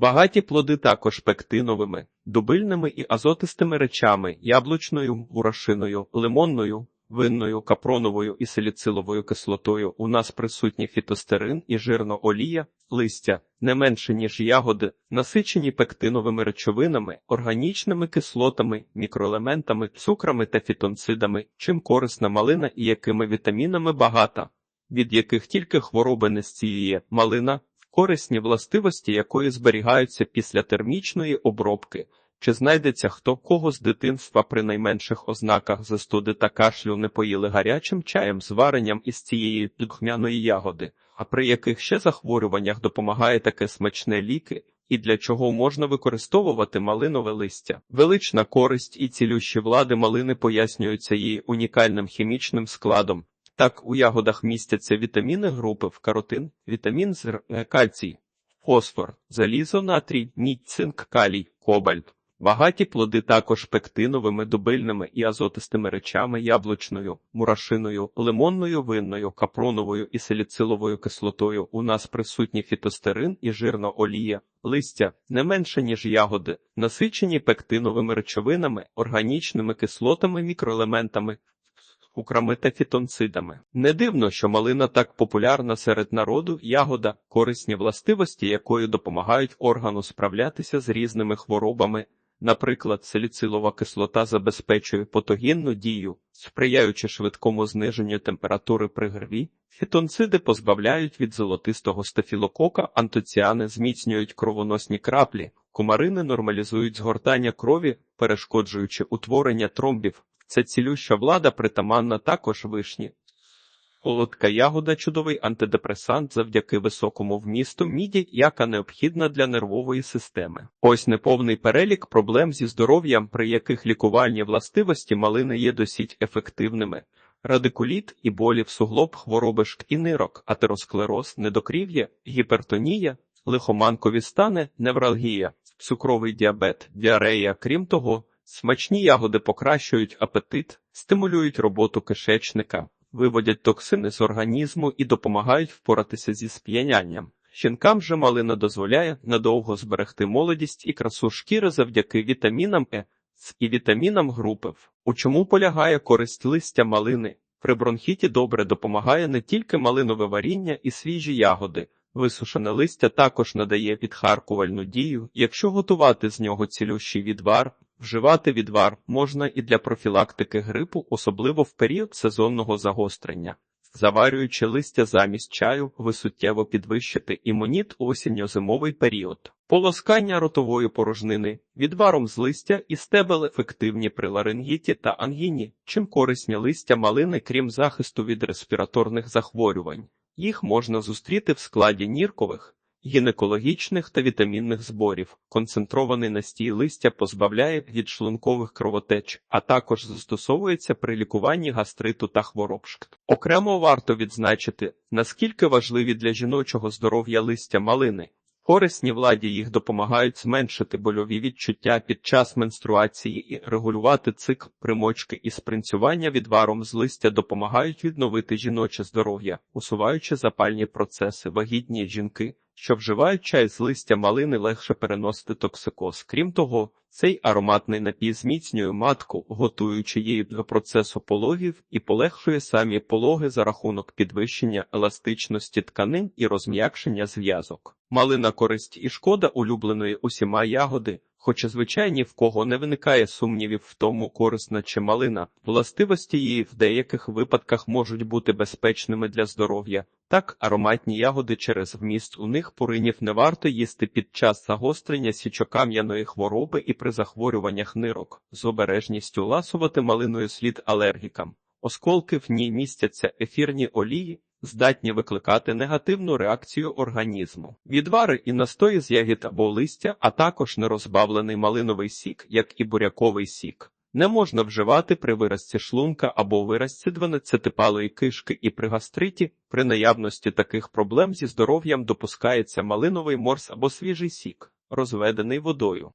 Багаті плоди також пектиновими, дубильними і азотистими речами, яблучною, гурашиною, лимонною, винною, капроновою і саліциловою кислотою. У нас присутні фітостерин і жирна олія, листя, не менше ніж ягоди, насичені пектиновими речовинами, органічними кислотами, мікроелементами, цукрами та фітонцидами, чим корисна малина і якими вітамінами багата, від яких тільки хвороби не зціює малина, корисні властивості якої зберігаються після термічної обробки. Чи знайдеться хто кого з дитинства при найменших ознаках застуди та кашлю не поїли гарячим чаєм з варенням із цієї духмяної ягоди, а при яких ще захворюваннях допомагає таке смачне ліки, і для чого можна використовувати малинове листя? Велична користь і цілющі влади малини пояснюються її унікальним хімічним складом. Так, у ягодах містяться вітаміни групи в каротин, вітамін З, е, кальцій, фосфор, залізо, натрій, мідь, цинк, калій, кобальт. Багаті плоди також пектиновими, дубильними і азотистими речами, яблучною, мурашиною, лимонною, винною, капроновою і саліциловою кислотою. У нас присутні фітостерин і жирна олія, листя не менше ніж ягоди, насичені пектиновими речовинами, органічними кислотами, мікроелементами, цукрами та фітонцидами. Не дивно, що малина так популярна серед народу, ягода, корисні властивості якої допомагають органу справлятися з різними хворобами. Наприклад, саліцилова кислота забезпечує патогінну дію, сприяючи швидкому зниженню температури при грві, фітонциди позбавляють від золотистого стафілокока, антоціани зміцнюють кровоносні краплі, кумарини нормалізують згортання крові, перешкоджуючи утворення тромбів. Це цілюща влада притаманна також вишні. Солодка ягода чудовий антидепресант завдяки високому вмісту міді, яка необхідна для нервової системи. Ось неповний перелік проблем зі здоров'ям, при яких лікувальні властивості малини є досить ефективними. Радикуліт і болі в суглоб хвороби шк і нирок, атеросклероз, недокрів'я, гіпертонія, лихоманкові стани, невралгія, цукровий діабет, діарея. Крім того, смачні ягоди покращують апетит, стимулюють роботу кишечника виводять токсини з організму і допомагають впоратися зі сп'янянням. Жінкам же малина дозволяє надовго зберегти молодість і красу шкіри завдяки вітамінам Е і вітамінам групи. В. У чому полягає користь листя малини? При бронхіті добре допомагає не тільки малинове варіння і свіжі ягоди. Висушене листя також надає відхаркувальну дію, якщо готувати з нього цілющий відвар, Вживати відвар можна і для профілактики грипу, особливо в період сезонного загострення. Заварюючи листя замість чаю, ви суттєво підвищите імуніт у осінньо-зимовий період. Полоскання ротової порожнини відваром з листя і стебел ефективні при ларингіті та ангіні, чим корисні листя малини, крім захисту від респіраторних захворювань. Їх можна зустріти в складі ніркових, гінекологічних та вітамінних зборів. Концентрований настій листя позбавляє від шлункових кровотеч, а також застосовується при лікуванні гастриту та хвороб шкт. Окремо варто відзначити, наскільки важливі для жіночого здоров'я листя малини. Корисні владі їх допомагають зменшити больові відчуття під час менструації і регулювати цикл примочки і спринцювання відваром з листя допомагають відновити жіноче здоров'я, усуваючи запальні процеси, вагітні жінки, що вживають чай з листя малини легше переносити токсикоз. Крім того, цей ароматний напій зміцнює матку, готуючи її до процесу пологів і полегшує самі пологи за рахунок підвищення еластичності тканин і розм'якшення зв'язок. Малина користь і шкода улюбленої усіма ягоди. Хоча, звичайно, в кого не виникає сумнівів в тому, корисна чи малина, властивості її в деяких випадках можуть бути безпечними для здоров'я. Так, ароматні ягоди через вміст у них пуринів не варто їсти під час загострення січокам'яної хвороби і при захворюваннях нирок, з обережністю ласувати малиною слід алергікам. Осколки в ній містяться ефірні олії, здатні викликати негативну реакцію організму. Відвари і настої з ягід або листя, а також нерозбавлений малиновий сік, як і буряковий сік. Не можна вживати при виразці шлунка або виразці 12-палої кишки і при гастриті, при наявності таких проблем зі здоров'ям допускається малиновий морс або свіжий сік, розведений водою.